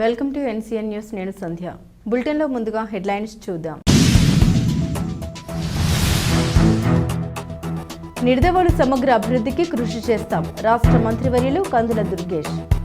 Welcome to NCN news నేను సంధ్య. బులెటిన్లో ముందుగా హెడ్లైన్స్ చూద్దాం. నిర్దవోలు సమగ్ర అభివృద్ధికి కృషి చేస్తాం. రాష్ట్ర మంత్రివర్యులు కందుల దుర్గేష్.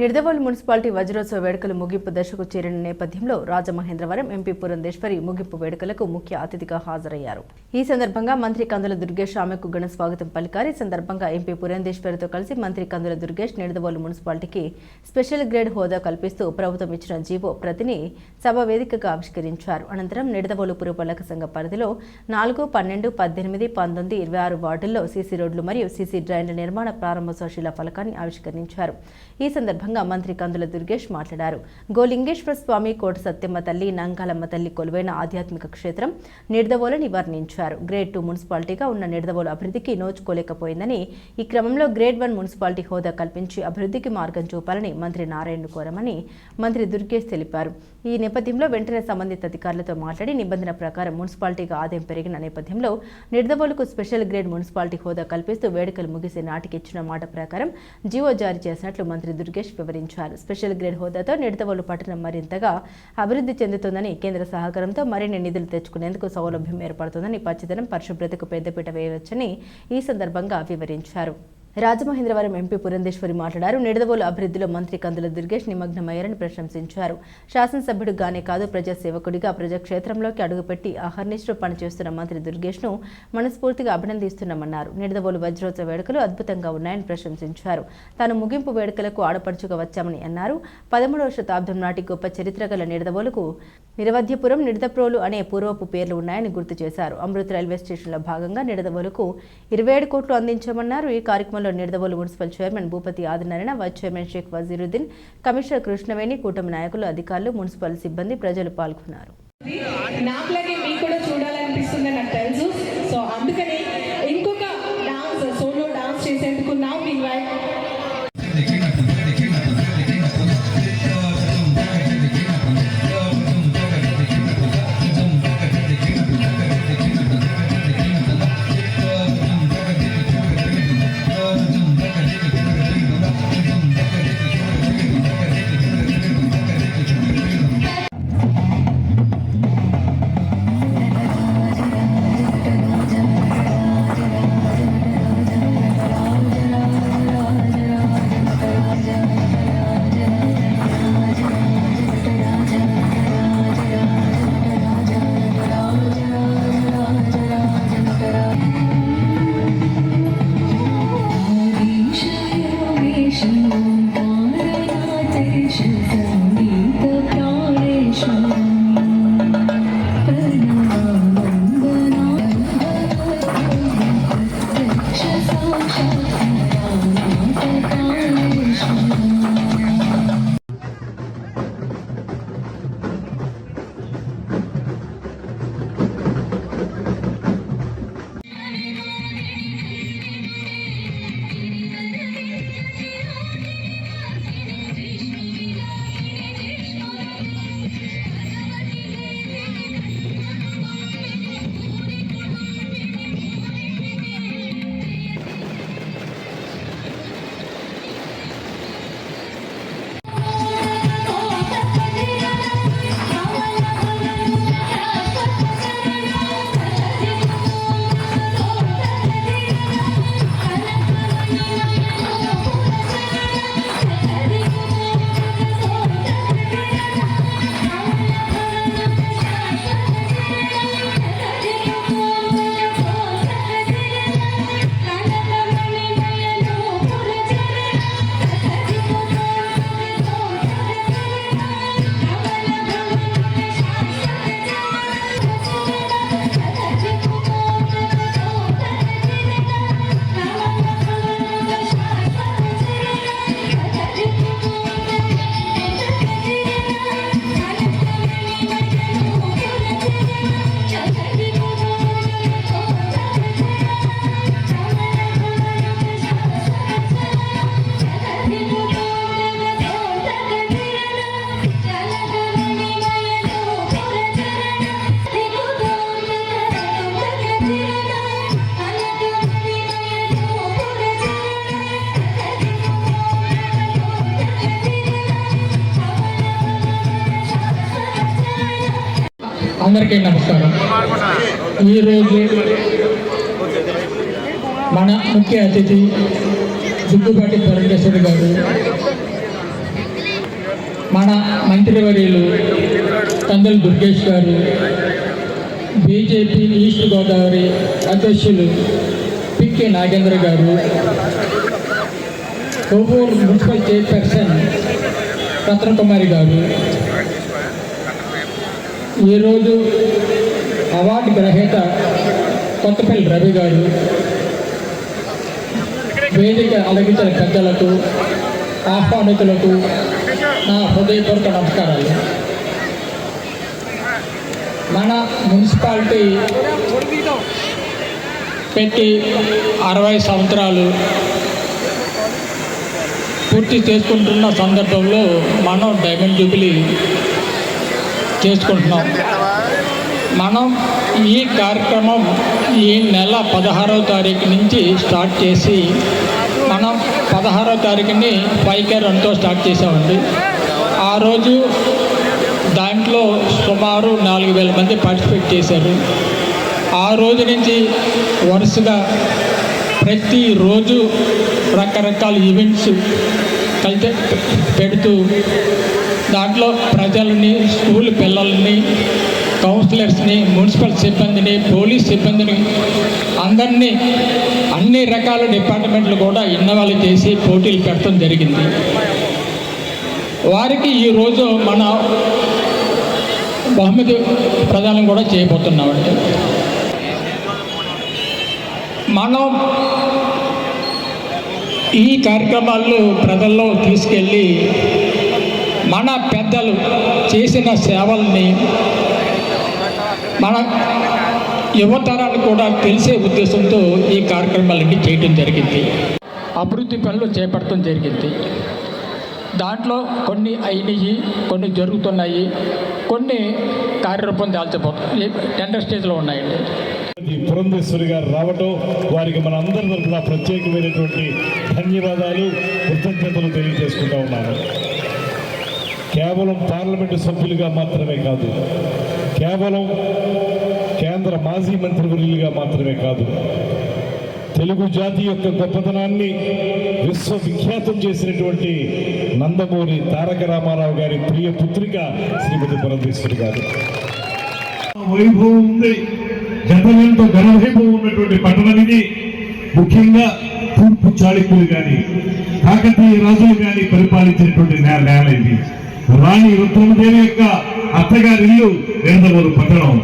నిర్దవోల్ మున్సిపాలిటీ వజ్రోత్సవ వేడుకలు ముగింపు దశకు చేరిన నేపథ్యంలో రాజమహేంద్రవరం ఎంపీ పురంధేశ్వరి ముగింపు వేడుకలకు ముఖ్య అతిథిగా హాజరయ్యారు. ఈ సందర్భంగా మంత్రి కందుల దుర్గేష్ ఆమెకు ఘన స్వాగతం పలికారు. ఈ సందర్భంగా ఎంపీ పురంధేశ్వరితో కలిసి మంత్రి కందుల దుర్గేష్ నిడదవోలు మున్సిపాలిటీకి స్పెషల్ గ్రేడ్ హోదా కల్పిస్తూ ప్రభుత్వం ఇచ్చిన జీవో ప్రతిని సభ వేదికగా ఆవిష్కరించారు. అనంతరం నిడదవోలు పురపాలక సంఘ పరిధిలో నాలుగు పన్నెండు పద్దెనిమిది పంతొమ్మిది ఇరవై ఆరు వార్డుల్లో సీసీ రోడ్లు మరియు సీసీ డ్రైన్ల నిర్మాణ ప్రారంభోత్సవ శిలా ఫలకాన్ని ఆవిష్కరించారు. ఈ సందర్భంగా మంత్రి కందుల దుర్గేష్ మాట్లాడారు. గోలింగేశ్వర స్వామి కోట సత్యమ్మ తల్లి నంగాలమ్మ తల్లి కొలువైన ఆధ్యాత్మిక క్షేత్రం నిడదవోలని వర్ణించారు గ్రేడ్ టూ మున్సిపాలిటీగా ఉన్న నిడదవోలు అభివృద్ధికి నోచుకోలేకపోయిందని ఈ క్రమంలో గ్రేడ్ వన్ మున్సిపాలిటీ హోదా కల్పించి అభివృద్ధికి మార్గం చూపాలని మంత్రి నారాయణ కోరమని మంత్రి దుర్గేష్ తెలిపారు. ఈ నేపథ్యంలో వెంటనే సంబంధిత అధికారులతో మాట్లాడి నిబంధన ప్రకారం మున్సిపాలిటీకి ఆదాయం పెరిగిన నేపథ్యంలో నిర్దవోలకు స్పెషల్ గ్రేడ్ మున్సిపాలిటీ హోదా కల్పిస్తూ వేడుకలు ముగిసే నాటికి ఇచ్చిన మాట ప్రకారం జీవో జారీ చేసినట్లు మంత్రి దుర్గేష్ వివరించారు. స్పెషల్ గ్రేడ్ హోదాతో నిర్దవోలు పట్టణం మరింతగా అభివృద్ధి చెందుతుందని కేంద్ర సహకారంతో మరిన్ని నిధులు తెచ్చుకునేందుకు సౌలభ్యం ఏర్పడుతుందని పచ్చదనం పరిశుభ్రతకు పెద్దపీట వేయవచ్చని ఈ సందర్భంగా వివరించారు. రాజమహేంద్రవరం ఎంపీ పురంధేశ్వరి మాట్లాడారు. నిడదవోలు అభివృద్ధిలో మంత్రి కందుల దుర్గేష్ నిమగ్నమయ్యారని ప్రశంసించారు. శాసనసభ్యుడిగానే కాదు ప్రజాసేవకుడిగా ప్రజాక్షేత్రంలోకి అడుగుపెట్టి అహర్నిశలు పనిచేస్తున్న మంత్రి దుర్గేష్ను మనస్ఫూర్తిగా అభినందిస్తున్నామన్నారు. నిడదవోలు వజ్రోత్సవ వేడుకలు అద్భుతంగా ఉన్నాయని ప్రశంసించారు. తాను ముగింపు వేడుకలకు ఆడపడుచుగా వచ్చామని అన్నారు. పదమూడవ శతాబ్దం నాటి గొప్ప చరిత్ర గల నిడదవోలుకు నిరవధ్యపురం నిడదప్రోలు అనే పూర్వపు పేర్లు ఉన్నాయని గుర్తు చేశారు. అమృత్ రైల్వే స్టేషన్లో భాగంగా నిడదవోలుకు ఇరవై ఏడు కోట్లు అందించామన్నారు. ఈ కార్యక్రమంలో Nidadavolu municipal chairman Bhupathi Adinarayana vice chairman Shaik Vaziruddin commissioner Krishnaveni కూటమి నాయకులు అధికారులు మున్సిపల్ సిబ్బంది ప్రజలు పాల్గొన్నారు. అందరికీ నమస్కారం. ఈరోజు మన ముఖ్య అతిథి దుగ్గుబాటి పరమేశ్వరి గారు మన మంత్రివర్యులు తందలి దుర్గేష్ గారు బీజేపీ ఈస్ట్ గోదావరి అధ్యక్షులు పిక్కి నాగేంద్ర గారు కొవ్వూరు మున్సిపల్ చైర్పర్సన్ రత్నకుమారి గారు ఈరోజు అవార్డు గ్రహీత కొత్తపల్లి రవి గారు వేదిక అలగించిన పెద్దలకు ఆహ్వానితులకు నా హృదయపూర్వక నమస్కారాలు. మన మున్సిపాలిటీ పెట్టి అరవై సంవత్సరాలు పూర్తి చేసుకుంటున్న సందర్భంలో మనం డైమండ్ జూబిలీ చేసుకుంటున్నాం. మనం ఈ కార్యక్రమం ఈ నెల పదహారవ తారీఖు నుంచి స్టార్ట్ చేసి మనం పదహారవ తారీఖుని ఫైవ్ కే రన్తో స్టార్ట్ చేసామండి. ఆ రోజు దాంట్లో సుమారు నాలుగు వేల మంది పార్టిసిపేట్ చేశారు. ఆ రోజు నుంచి వరుసగా ప్రతిరోజు రకరకాల ఈవెంట్స్ కలితే పెడుతూ దాంట్లో ప్రజలని స్కూల్ పిల్లల్ని కౌన్సిలర్స్ని మున్సిపల్ సిబ్బందిని పోలీస్ సిబ్బందిని అందరినీ అన్ని రకాల డిపార్ట్మెంట్లు కూడా ఇన్నవాళ్ళు చేసి పోటీలు పెట్టడం జరిగింది. వారికి ఈరోజు మన బహుమతి ప్రదానం కూడా చేయబోతున్నామండి. మనం ఈ కార్యక్రమాల్లో ప్రజల్లో తీసుకెళ్ళి మన పెద్దలు చేసిన సేవల్ని మన యువతరాన్ని కూడా తెలిసే ఉద్దేశంతో ఈ కార్యక్రమాలన్నీ చేయడం జరిగింది. అభివృద్ధి పనులు చేపట్టడం జరిగింది. దాంట్లో కొన్ని అయినాయి కొన్ని జరుగుతున్నాయి కొన్ని కార్యరూపం దాల్చబోతున్నాయి టెండర్ స్టేజ్లో ఉన్నాయండి. పురంధేశ్వరి గారు రావటం వారికి మన అందరి తరఫున ప్రత్యేకమైనటువంటి ధన్యవాదాలు కృతజ్ఞతలు తెలియజేసుకుంటా ఉన్నాను. కేవలం పార్లమెంటు సభ్యులుగా మాత్రమే కాదు కేవలం కేంద్ర మాజీ మంత్రివర్యులుగా మాత్రమే కాదు తెలుగు జాతి యొక్క గొప్పతనాన్ని విశ్వవిఖ్యాతం చేసినటువంటి నందమూరి తారక రామారావు గారి ప్రియ పుత్రిక శ్రీమతి పురంధేశ్వరి గారు. వైభవం ఉంది గతమెంతో ఘనవైభవం ఉన్నటువంటి పట్టణం ఇది ముఖ్యంగా తూర్పు చాళుక్యులు కానీ కాకతీయ రాజులు కానీ పరిపాలించినటువంటి నే- నేల ఇది. రాణి రుద్రమదేవి యొక్క అత్తగారి ఇల్లు వేదవూరు పట్టణం.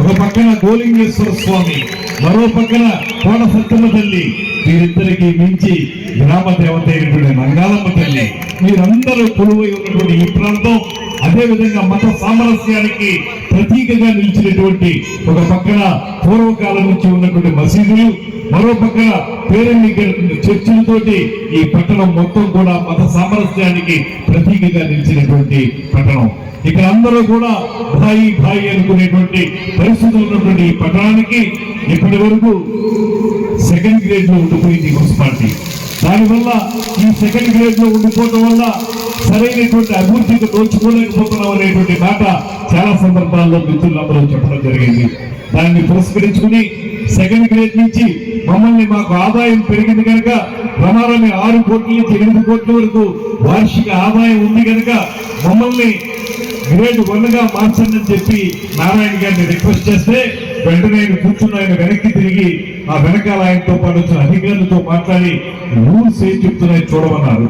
ఒక పక్కన గోలింగేశ్వర స్వామి మరో పక్కన కోట సత్తమ్మ తల్లి వీరిద్దరికి మించి గ్రామ దేవత అయినటువంటి నంగాలమ్మ తల్లి. మీరందరూ కొలువై ఉన్నటువంటి ఈ ప్రాంతం అదేవిధంగా మత సామరస్యానికి ప్రతీకగా నిలిచినటువంటి ఒక పక్కన పూర్వకాలం నుంచి ఉన్నటువంటి మసీదులు మరో పక్కన చర్చిలతోటి ఈ పట్టణం మొత్తం కూడా మత సామరస్యానికి ప్రతీకగా నిలిచినటువంటి పట్టణం. ఇక్కడ అందరూ కూడా భాయి భాయి అనుకునేటువంటి పరిస్థితులు ఉన్నటువంటి ఈ పట్టణానికి ఇప్పటి వరకు సెకండ్ గ్రేడ్లో ఉండిపోయింది మున్సిపాలిటీ దానివల్ల ఈ సెకండ్ గ్రేడ్లో ఉండిపోవడం వల్ల సరైనటువంటి అభివృద్ధికి దోచుకోలేకపోతున్నాం అనేటువంటి మాట చాలా సందర్భాల్లో మిత్రులందరూ చెప్పడం జరిగింది. దాన్ని పురస్కరించుకుని సెకండ్ గ్రేడ్ నుంచి మమ్మల్ని మాకు ఆదాయం పెరిగింది కనుక ప్రమాణమే ఆరు కోట్ల నుంచి ఎనిమిది కోట్ల వరకు వార్షిక ఆదాయం ఉంది కనుక మమ్మల్ని గ్రేడ్ వన్గా మార్చండి అని చెప్పి నారాయణ గారిని రిక్వెస్ట్ చేస్తే వెంటనే ఆయన కూర్చున్న ఆయన వెనక్కి తిరిగి ఆ వెనకాల ఆయనతో పాటు వచ్చిన అధికారులతో మాట్లాడి రూల్స్ ఏం చెప్తున్నాయి చూడమన్నారు.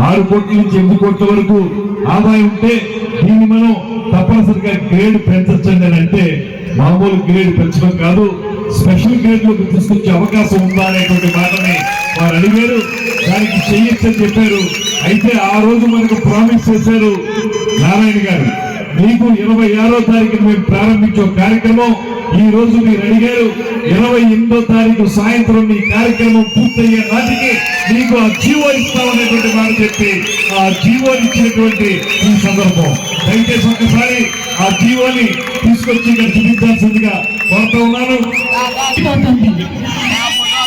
ఆరు కోట్ల నుంచి ఎనిమిది కోట్ల వరకు ఆదాయం ఉంటే దీన్ని మనం తప్పనిసరిగా గ్రేడ్ పెంచచ్చండి అని అంటే మామూలు గ్రేడ్ పెంచడం కాదు స్పెషల్ గ్రేడ్లోకి తీసుకొచ్చే అవకాశం ఉందా అనేటువంటి మాటని వారు అడిగారు. దానికి చెయ్యొచ్చని చెప్పారు. అయితే ఆ రోజు మనకు ప్రామిస్ చేశారు నారాయణ గారు. మీకు ఇరవై ఆరో తారీఖున మేము ప్రారంభించే కార్యక్రమం ఈ రోజు మీరు అడిగారు ఇరవై ఎనిమిదో తారీఖు సాయంత్రం మీ కార్యక్రమం పూర్తయ్యే నాటికి మీకు ఆ జీవో ఇస్తామనేటువంటి మాట చెప్పి ఆ జీవో ఇచ్చినటువంటి ఈ సందర్భం. దయచేసి ఒకసారి ఆ జీవోని తీసుకొచ్చి ఇక్కడ చూపించాల్సిందిగా కోరుతా ఉన్నాను.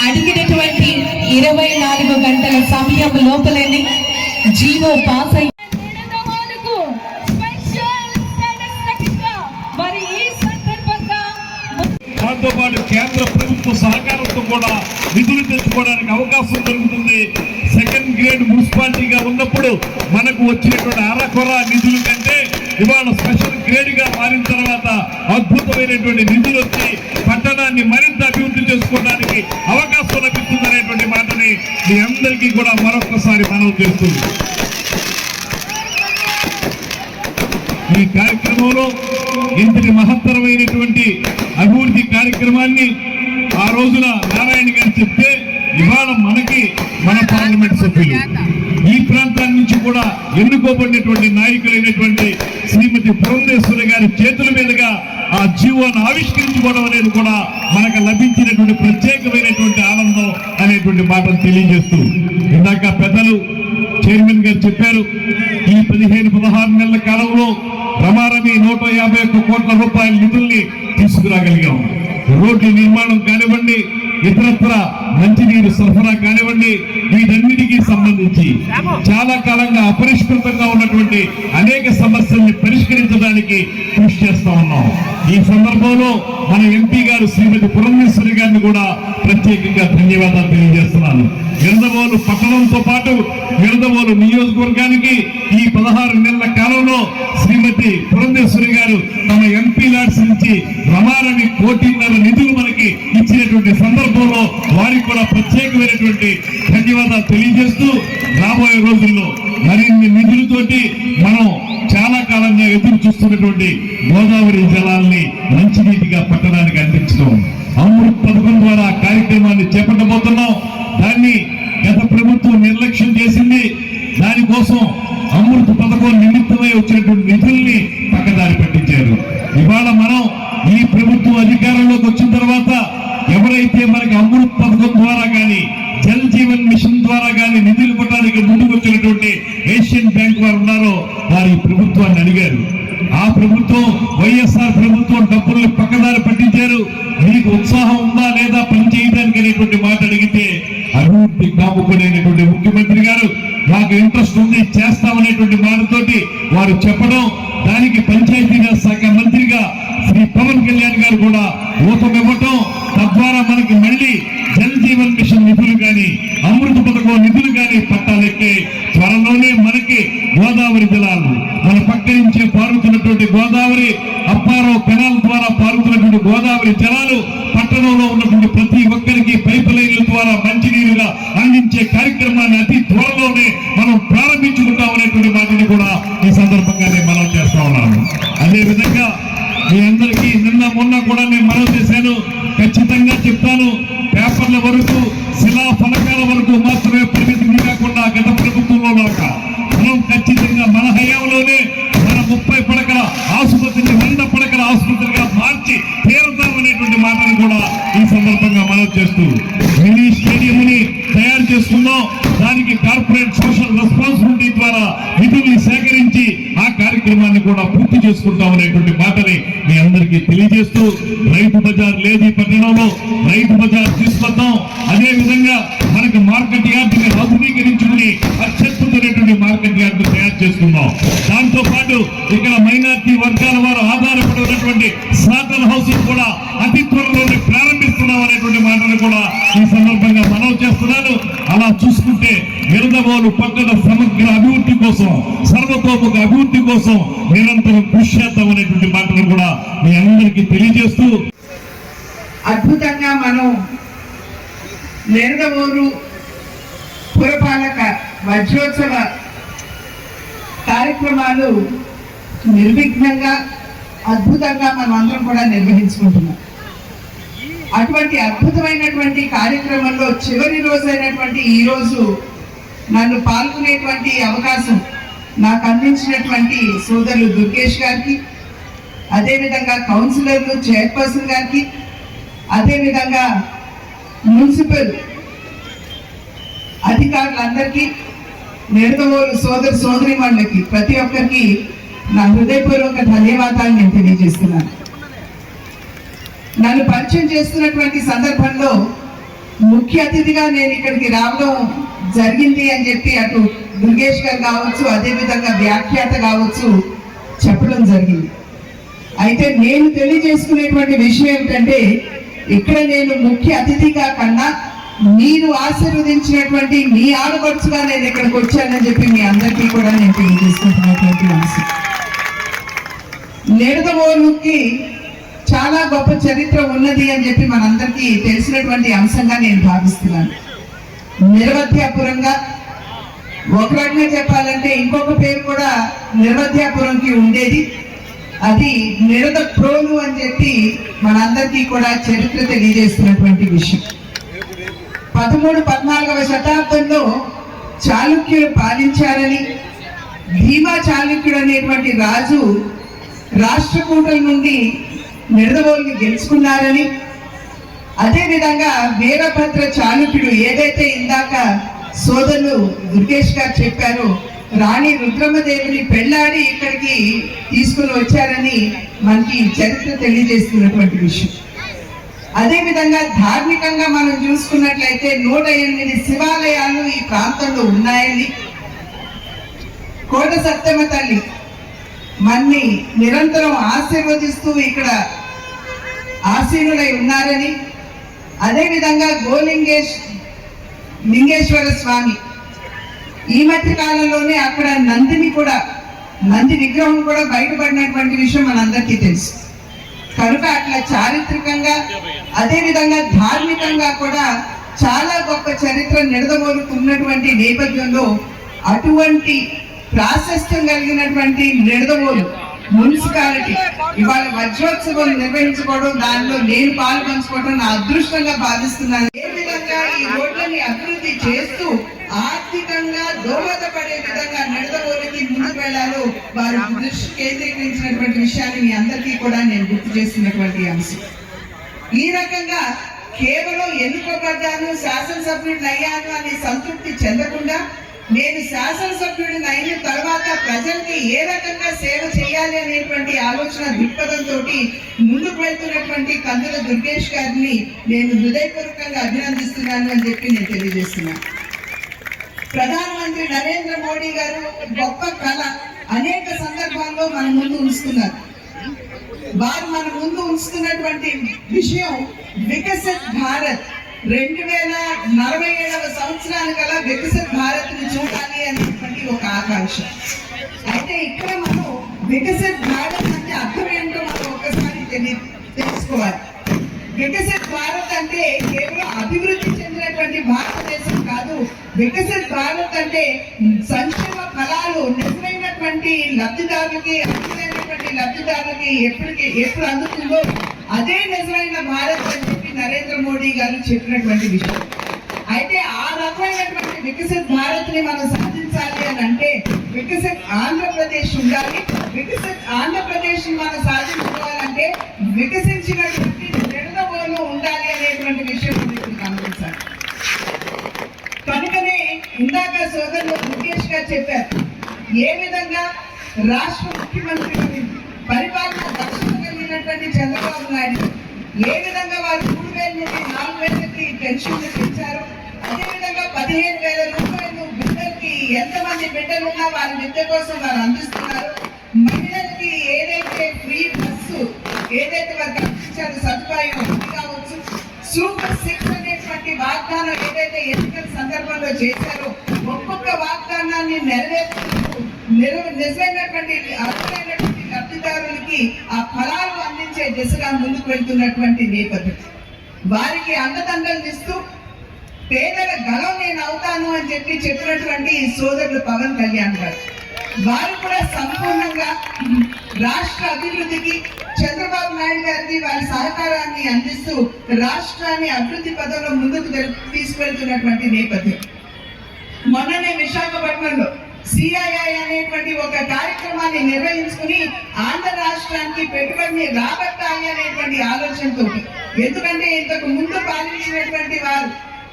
అడిగినటువంటి ఇరవై నాలుగు గంటల సమయం లోపలనే జీవో పాస్ అయి దాంతోపాటు కేంద్ర ప్రభుత్వ సహకారంతో కూడా నిధులు తెచ్చుకోవడానికి అవకాశం దొరుకుతుంది. సెకండ్ గ్రేడ్ మున్సిపాలిటీగా ఉన్నప్పుడు మనకు వచ్చినటువంటి అరకొర నిధుల కంటే ఇవాళ స్పెషల్ గ్రేడ్గా మారిన తర్వాత అద్భుతమైనటువంటి నిధులు వచ్చి పట్టణాన్ని మరింత అభివృద్ధి చేసుకోవడానికి అవకాశం లభిస్తుందనేటువంటి మాటని మీ అందరికీ కూడా మరొకసారి మనం చేస్తుంది ఈ కార్యక్రమంలో ఇంతటి మహత్తరమైనటువంటి అభివృద్ధి కార్యక్రమాన్ని ఆ రోజున నారాయణ గారు చెప్తే ఇవాళ మనకి మన పార్లమెంట్ సభ్యులు. ఈ ప్రాంతాన్ని నుంచి కూడా ఎన్నుకోబడినటువంటి నాయకులైనటువంటి శ్రీమతి పురంధేశ్వరి గారి చేతుల మీదుగా ఆ జీవోను ఆవిష్కరించుకోవడం అనేది కూడా మనకు లభించినటువంటి ప్రత్యేకమైనటువంటి ఆనందం అనేటువంటి మాటను తెలియజేస్తూ ఇందాక పెద్దలు చైర్మన్ గారు చెప్పారు ఈ పదిహేను పదహారు నెలల కాలంలో రమారమి నూట యాభై ఒక్క కోట్ల రూపాయల నిధుల్ని తీసుకురాగలిగాం. రోడ్ల నిర్మాణం కానివ్వండి ఇతరత్ర మంచినీరు సరఫరా కానివ్వండి వీటన్నిటికీ సంబంధించి చాలా కాలంగా అపరిష్కృతంగా ఉన్నటువంటి అనేక సమస్యల్ని పరిష్కరించడానికి కృషి చేస్తా ఉన్నాం. ఈ సందర్భంలో మన ఎంపీ గారు శ్రీమతి పురంధేశ్వరి గారిని కూడా ప్రత్యేకంగా ధన్యవాదాలు తెలియజేస్తున్నాను. నిరదవోలు పట్టణంతో పాటు నిరదవోలు నియోజకవర్గానికి ఈ పదహారు నెలల కాలంలో శ్రీమతి పురంధేశ్వరి గారు తమ ఎంపీ లాడ్స్ నుంచి రమారని కోటిన్నర నిధులు వారికి ఇచ్చినటువంటి సందర్భంలో వారికి కూడా ప్రత్యేకమైనటువంటి ధన్యవాదాలు తెలియజేస్తూ రాబోయే రోజుల్లో మరిన్ని నిధులతోటి మనం చాలా కాలంగా ఎదురు చూస్తున్నటువంటి గోదావరి జలాల్ని మంచినీటిగా పట్టడానికి అందించడం. అమృత్ పథకం ద్వారా కార్యక్రమాన్ని చేపట్టబోతున్నాం. దాన్ని గత ప్రభుత్వం నిర్లక్ష్యం చేసింది. దానికోసం అమృత పథకం నిమిత్తమై వచ్చినటువంటి నిధుల్ని పక్కదారి పట్టించారు. ఇవాళ మనం ఈ ప్రభుత్వం అధికారంలోకి వచ్చిన తర్వాత నిధులు ఇవ్వడానికి ముందుకు వచ్చినటువంటి ఏషియన్ బ్యాంక్ వారు ఉన్నారో వారు ఈ ప్రభుత్వాన్ని అడిగారు. ఆ ప్రభుత్వం వైఎస్ఆర్ ప్రభుత్వం డబ్బుల్ని పక్కదారి పట్టించారు. మీకు ఉత్సాహం ఉందా లేదా పని చేయడానికి అనేటువంటి మాట అడిగితే అభివృద్ధి కాపుకునేటువంటి ముఖ్యమంత్రి గారు మాకు ఇంట్రెస్ట్ ఉంది చేస్తామనేటువంటి మాటతోటి వారు చెప్పడం పేపర్ల వరకు శిలా ఫలకాల వరకు మాత్రమే పరిమితి కాకుండా గత ప్రభుత్వంలో మనం ఖచ్చితంగా మన హయాంలోనే మన ముప్పై పడకల ఆసుపత్రిని వంద పడకల ఆసుపత్రిగా మార్చి తీరుతామనేటువంటి మాటను కూడా ఈ సందర్భంగా మనం చేస్తూ మినీ స్టేడియం ని తయారు చేస్తున్నాం. దానికి కార్పొరేట్ సోషల్ రెస్పాన్సిబిలిటీ ద్వారా నిధుల్ని సేకరించి ఆ కార్యక్రమాన్ని కూడా పూర్తి చేసుకుంటాం అనేటువంటి మీ తెలియజేస్తూ రైతు బజార్ లేదు ఈ పట్టణంలో రైతు బజార్ తీసుకొద్దాం. అదే విధంగా మనకి మార్కెట్ యార్డుని ఆధునీకరించుకుని అత్యద్భుతమైనటువంటి మార్కెట్ యార్డు తయారు చేసుకున్నాం దాంతో పాటు ఇక్కడ మైనార్టీ వర్గాల వారు ఆధారపడి ఉన్నటువంటి సాటల్ హౌస్ కూడా అతి త్వరలోనే ప్రారంభిస్తున్నాం అనేటువంటి మాటను కూడా ఈ సందర్భంగా మనవి చేస్తున్నాను. అలా చూసుకుంటే నిరదవోలు పక్కన సమగ్ర అభివృద్ధి కోసం సర్వతోముఖ అభివృద్ధి కోసం నిరంతరం కృషి చేద్దాం అనేటువంటి మాటను కూడా మీ అందరికీ తెలియజేస్తూ అద్భుతంగా మనం నిరదవోరు పురపాలక వజ్రోత్సవ కార్యక్రమాలు నిర్విఘ్నంగా అద్భుతంగా మనం అందరం కూడా నిర్వహించుకుంటున్నాం. అటువంటి అద్భుతమైనటువంటి కార్యక్రమంలో చివరి రోజైనటువంటి అయినటువంటి ఈరోజు నన్ను పాల్గొనేటువంటి అవకాశం నాకు అందించినటువంటి సోదరులు దుర్గేష్ గారికి అదేవిధంగా కౌన్సిలర్లు చైర్పర్సన్ గారికి అదేవిధంగా మున్సిపల్ అధికారులందరికీ నిడతవోలు సోదరు సోదరి వాళ్ళకి ప్రతి ఒక్కరికి నా హృదయపూర్వక ధన్యవాదాలు నేను తెలియజేస్తున్నాను. నన్ను పరిచయం చేస్తున్నటువంటి సందర్భంలో ముఖ్య అతిథిగా నేను ఇక్కడికి రావడం జరిగింది అని చెప్పి అటు దుర్గేష్ గారు కావచ్చు అదేవిధంగా వ్యాఖ్యాత కావచ్చు చెప్పడం జరిగింది. అయితే నేను తెలియజేసుకునేటువంటి విషయం ఏమిటంటే ఇక్కడ నేను ముఖ్య అతిథిగా కన్నా మీరు ఆశీర్వదించినటువంటి మీ ఆడపడుచుగా నేను ఇక్కడికి వచ్చానని చెప్పి మీ అందరికీ కూడా నేను తెలియజేసుకుంటున్నటువంటి అంశం నిడదవోలుకి చాలా గొప్ప చరిత్ర ఉన్నది అని చెప్పి మనందరికీ తెలిసినటువంటి అంశంగా నేను భావిస్తున్నాను. నిర్వధ్యాపురంగా ఒక రకంగా చెప్పాలంటే ఇంకొక పేరు కూడా నిర్వధ్యాపురంకి ఉండేది. అది నిరద ప్రోలు అని చెప్పి మనందరికీ కూడా చరిత్ర తెలియజేస్తున్నటువంటి విషయం. పదమూడు పద్నాలుగవ శతాబ్దంలో చాళుక్యులు పాలించారని భీమా చాళుక్యుడు అనేటువంటి రాజు రాష్ట్రకూటల నుండి నిడదవోలుని గెలుచుకున్నారని. అదేవిధంగా వీరభద్ర చాణుక్యుడు ఏదైతే ఇందాక సోదరులు దుర్గేష్ గారు చెప్పారో రాణి రుద్రమదేవిని పెళ్ళాడి ఇక్కడికి తీసుకుని వచ్చారని మనకి చరిత్ర తెలియజేస్తున్నటువంటి విషయం. అదేవిధంగా ధార్మికంగా మనం చూసుకున్నట్లయితే నూట ఎనిమిది శివాలయాలు ఈ ప్రాంతంలో ఉన్నాయని. కోట సత్యమ తల్లి మన్ని నిరంతరం ఆశీర్వదిస్తూ ఇక్కడ ఆసీనులై ఉన్నారని అదేవిధంగా గోలింగేష్ లింగేశ్వర స్వామి. ఈ మధ్య కాలంలోనే అక్కడ నందిని కూడా నంది విగ్రహం కూడా బయటపడినటువంటి విషయం మనందరికీ తెలుసు. కనుక అట్లా చారిత్రకంగా అదేవిధంగా ధార్మికంగా కూడా చాలా గొప్ప చరిత్ర నిడదవోలుకున్నటువంటి నేపథ్యంలో అటువంటి ప్రాశస్త్యం కలిగినటువంటి నిడదవోలు మున్సిపాలిటీ. ఇవాళ వజ్రోత్సవం నిర్వహించుకోవడం దానిలో నేను పాలు పంచుకోవడం నా అదృష్టంగా భావిస్తున్నాను. ఏ విధంగా ఈ రోడ్లని అభివృద్ధి చేస్తూ ఆర్థికంగా దోహదపడే విధంగా నిడదవోలుకి ముందుకు వెళ్ళాలో వారు దృష్టి కేంద్రీకరించినటువంటి విషయాన్ని మీ అందరికీ కూడా నేను గుర్తు చేస్తున్నటువంటి అంశం. ఈ రకంగా కేవలం ఎన్నుకోబడ్డాను శాసనసభ్యుడిని అయ్యాను అని సంతృప్తి చెందకుండా నేను శాసనసభ్యుడిని అయిన తర్వాత ప్రజల్ని ఏ రకంగా సేవ చేయాలి అనేటువంటి ఆలోచన దృక్పథంతో ముందుకు వెళ్తున్నటువంటి కందుల దుర్గేష్ గారిని నేను హృదయపూర్వకంగా అభినందిస్తున్నాను అని చెప్పి నేను తెలియజేస్తున్నాను. ప్రధానమంత్రి నరేంద్ర మోడీ గారు గొప్ప కళ అనేక సందర్భాల్లో మన ముందు ఉంచుతున్నారు. వారు మన ముందు ఉంచుతున్నటువంటి విషయం వికసిత్ భారత్. రెండు వేల నలభై ఏడవ సంవత్సరానికల్లా వికసిత భారత్ని చూడాలి అనేటువంటి ఒక ఆకాంక్ష. అయితే ఇక్కడ మనం వికసిత భారత్ అంటే అర్థం ఏంటో మనం ఒకసారి తెలుసుకోవాలి. వికసిత భారత్ అంటే కేవలం అభివృద్ధి చెందినటువంటి భారతదేశం కాదు వికసిత భారత్ అంటే సంక్షేమ ఫలాలు నిజమైనటువంటి లబ్ధిదారులకి అర్హులైనటువంటి లబ్ధిదారులకి ఎప్పటికి ఎప్పుడు అందుతుందో అదే నిజమైన భారత్ అంటే నరేంద్ర మోడీ గారు చెప్పినటువంటి విషయం. అయితే ఆ రకమైనటువంటి వికసిత్ భారత్ని మనం సాధించాలి అని అంటే వికసిత్ ఆంధ్రప్రదేశ్ ఉండాలి. వికసిత్ ఆంధ్రప్రదేశ్ మనం సాధించుకోవాలంటే వికసించినటువంటి నిడదవోలు ఉండాలి అనేటువంటి విషయం గమనించాలి. కనుకనే ఇందాక సోదరులు ముఖేష్ గారు చెప్పారు ఏ విధంగా రాష్ట్ర ముఖ్యమంత్రి పరిపాలన దక్షత కలిగినటువంటి చంద్రబాబు నాయుడు ఏ విధంగా వారు మూడు నుండి నాలుగు వేలకి పెన్షన్లు పెంచారు అదేవిధంగా పదిహేను వేల రూపాయలు బిడ్డలకి ఎంతమంది బిడ్డలు ఉన్నా వారి విద్య కోసం వారు అందిస్తున్నారు. మహిళలకి ఏదైతే ఫ్రీ బస్సు ఏదైతే వారు కల్పించారో సదుపాయం అది కావచ్చు. సూపర్ సిక్స్ అనేటువంటి వాగ్దానం ఏదైతే ఎన్నికల సందర్భంలో చేశారో ఒక్కొక్క వాగ్దానాన్ని నెరవేర్చుకుంటూ నిజమైనటువంటి అర్హులైనటువంటి లబ్ధిదారులకి ఆ ఫలాలు అందించే దిశగా ముందుకు వెళ్తున్నటువంటి నేపథ్యం. వారికి అండదండలు ఇస్తూ పేదల గలం నేను అవుతాను అని చెప్పి చెప్పినటువంటి సోదరుడు పవన్ కళ్యాణ్ గారు. వారు కూడా సంపూర్ణంగా రాష్ట్ర అభివృద్ధికి చంద్రబాబు నాయుడు గారికి వారి సహకారాన్ని అందిస్తూ రాష్ట్రాన్ని అభివృద్ధి పదంలో ముందుకు తీసుకెళ్తున్నటువంటి నేపథ్యం. మొన్ననే విశాఖపట్నంలో సిఐఐ అనేటువంటి ఒక కార్యక్రమాన్ని నిర్వహించుకుని ఆంధ్ర రాష్ట్రానికి పెట్టుబడిని రాబట్టాలి అనేటువంటి ఆలోచనతో ఎందుకంటే ఇంతకు ముందు పాలించినటువంటి వారు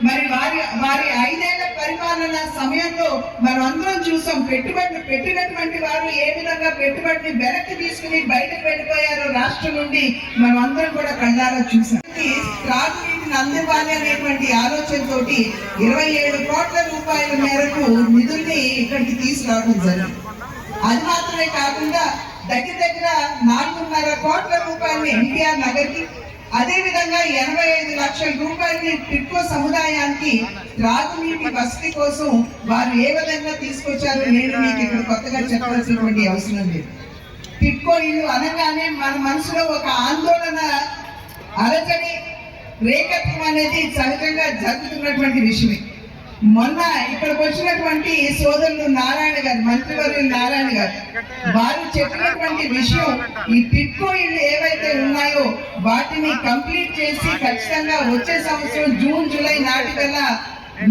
మరి వారి వారి ఐదేళ్ళ పరిపాలన సమయంలో మనం అందరం చూసాం పెట్టుబడులు పెట్టినటువంటి వారు ఏ విధంగా పెట్టుబడిని వెనక్కి తీసుకుని బయటకు వెళ్ళిపోయారో రాష్ట్రం నుండి మనం అందరం కూడా కళ్ళారా చూసాం. త్రాగునీటిని అందివ్వాలి అనేటువంటి ఆలోచనతోటి ఇరవై ఏడు కోట్ల రూపాయల మేరకు నిధుల్ని ఇక్కడికి తీసుకురావడం జరిగింది. అది మాత్రమే కాకుండా దగ్గర దగ్గర నాలుగున్నర కోట్ల రూపాయలు ఎన్టీఆర్ నగర్కి అదేవిధంగా ఎనభై ఐదు లక్షల రూపాయలని టిట్కో సముదాయానికి త్రాగునీటి వసతి కోసం వారు ఏ విధంగా తీసుకొచ్చారో నేను మీకు ఇక్కడ కొత్తగా చెప్పాల్సినటువంటి అవసరం లేదు. టిట్కో ఇల్లు అనగానే మన మనసులో ఒక ఆందోళన అలజడి రేఖత్వం అనేది సహజంగా జరుగుతున్నటువంటి విషయమే. మొన్న ఇక్కడికి వచ్చినటువంటి సోదరులు నారాయణ గారు మంత్రివర్యులు నారాయణ గారు వారు చెప్పినటువంటి విషయం ఈ టిట్కో ఇళ్ళు ఏవైతే ఉన్నాయో వాటిని కంప్లీట్ చేసి ఖచ్చితంగా వచ్చే సంవత్సరం జూన్ జూలై నాటికల్లా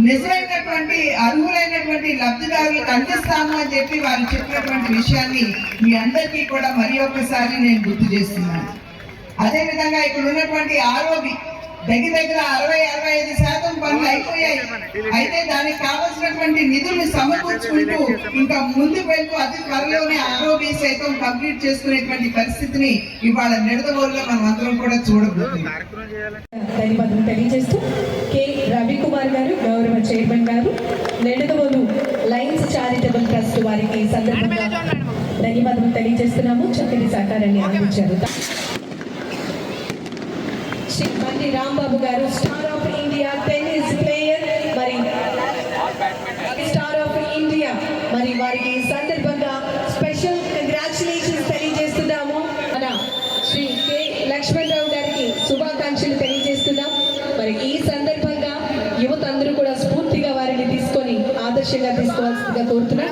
నిజమైనటువంటి అర్హులైనటువంటి లబ్ధిదారులకు అందిస్తాము అని చెప్పి వారు చెప్పినటువంటి విషయాన్ని మీ అందరికీ కూడా మరి ఒక్కసారి నేను గుర్తు చేస్తున్నాను. అదేవిధంగా ఇక్కడ ఉన్నటువంటి ఆరోగ్య దగ్గర దగ్గర అరవై అరవై ఐదు శాతం అయితే దానికి కావాల్సినటువంటి నిధులు సమకూర్చుకుంటూ ఇంకా ముందుకు వెళ్తూ అతి త్వరలోనే ఆరోగ్య సైతం కంప్లీట్ చేసుకునేటువంటి పరిస్థితిని ఇవాళ నిడదవోలులో మనం అందరం కూడా చూడబోతున్నాం. తెలియజేస్తూ కె రవికుమార్ గారు గౌరవ చైర్మన్ గారు నిడదవోలు లైన్స్ చారిటబుల్ ట్రస్ట్ వారికి ఈ సందర్భంగా ధన్యవాదాలు తెలియజేస్తున్నాము. చక్కటి సహకారాన్ని అందించారు. శ్రీ బండి రాంబాబు గారు స్టార్ ఆఫ్ ఇండియా టెన్నిస్ শেখ আদি স্তোয়াজ থেকে তোরতলা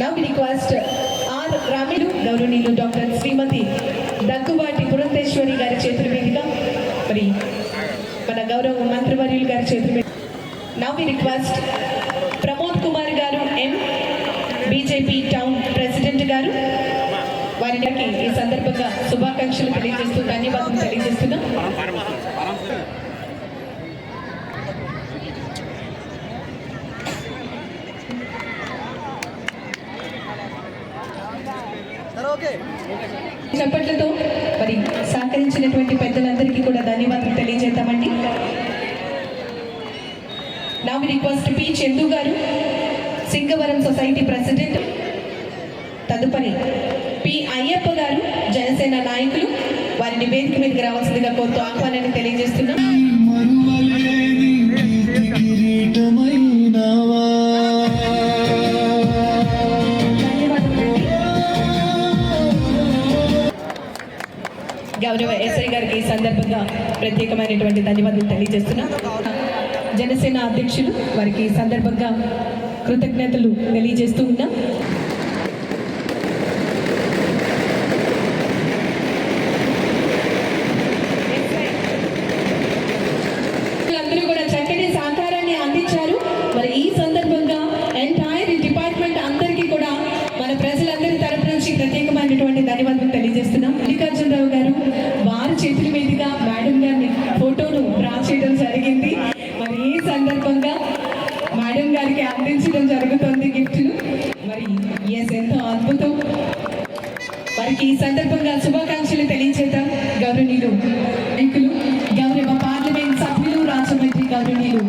నౌ రిక్వెస్ట్ ఆర్ రామిలు గౌరవనీయులు డాక్టర్ శ్రీమతి దగ్గుబాటి పురంధేశ్వరి గారి చేతుల మీదుగా మరి మన గౌరవ మంత్రివర్యులు గారి చేతుల మీద now we request Pramod Kumar గారు ఎం బీజేపీ టౌన్ ప్రెసిడెంట్ గారు వారికి ఈ సందర్భంగా శుభాకాంక్షలు తెలియజేస్తూ ధన్యవాదాలు తెలియజేస్తున్నాం. చప్పట్లతో మరి సహకరించినటువంటి పెద్దలందరికీ కూడా ధన్యవాదాలు తెలియజేద్దామండి. నా రిక్వెస్ట్ పి చందు గారు సింగవరం సొసైటీ ప్రెసిడెంట్ తదుపరి పి అయ్యప్ప గారు జనసేన నాయకులు వారిని వేదిక మీదకి రావాల్సిందిగా కోరుతూ ఆహ్వానాన్ని తెలియజేస్తున్నాం. గౌరవ ఎస్ఐ గారికి ఈ సందర్భంగా ప్రత్యేకమైనటువంటి ధన్యవాదాలు తెలియజేస్తున్నాం. జనసేన అధ్యక్షులు వారికి ఈ సందర్భంగా కృతజ్ఞతలు తెలియజేస్తూ ఉన్నా. వారికి ఈ సందర్భంగా శుభాకాంక్షలు తెలియజేద్దాం గౌరవనీయులు నాయకులు గౌరవ పార్లమెంట్ సభ్యులు రాజమండ్రి గౌరవనీయులు.